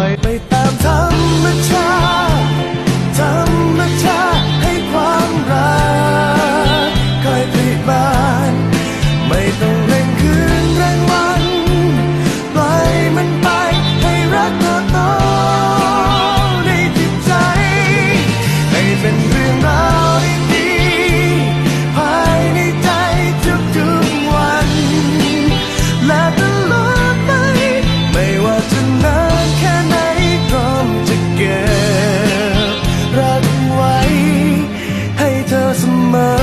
อยไปตามธรรมชา ไว้ ให้เธอเสมอ